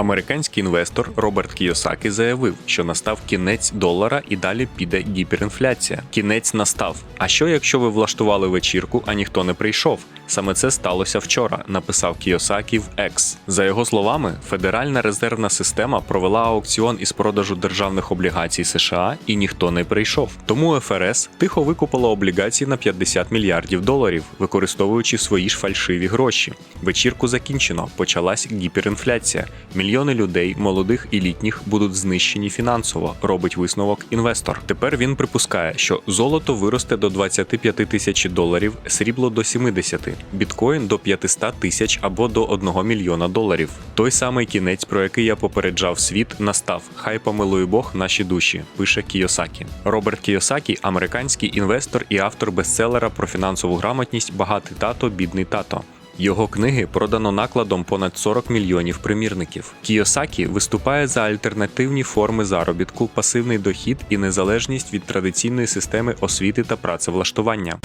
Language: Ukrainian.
Американський інвестор Роберт Кіосакі заявив, що настав кінець долара і далі піде гіперінфляція. Кінець настав. А що якщо ви влаштували вечірку, а ніхто не прийшов? Саме це сталося вчора, написав Кіосакі в X. За його словами, Федеральна резервна система провела аукціон із продажу державних облігацій США і ніхто не прийшов. Тому ФРС тихо викупила облігації на 50 мільярдів доларів, використовуючи свої ж фальшиві гроші. Вечірку закінчено, почалась гіперінфляція. Мільйони людей, молодих і літніх, будуть знищені фінансово, робить висновок інвестор. Тепер він припускає, що золото виросте до 25 тисяч доларів, срібло до 70, біткоін до 500 тисяч або до 1 мільйона доларів. Той самий кінець, про який я попереджав світ, настав. Хай помилує Бог наші душі, пише Кіосакі. Роберт Кіосакі американський інвестор і автор бестселера про фінансову грамотність Багатий тато, бідний тато. Його книги продано накладом понад 40 мільйонів примірників. Кіосакі виступає за альтернативні форми заробітку, пасивний дохід і незалежність від традиційної системи освіти та працевлаштування.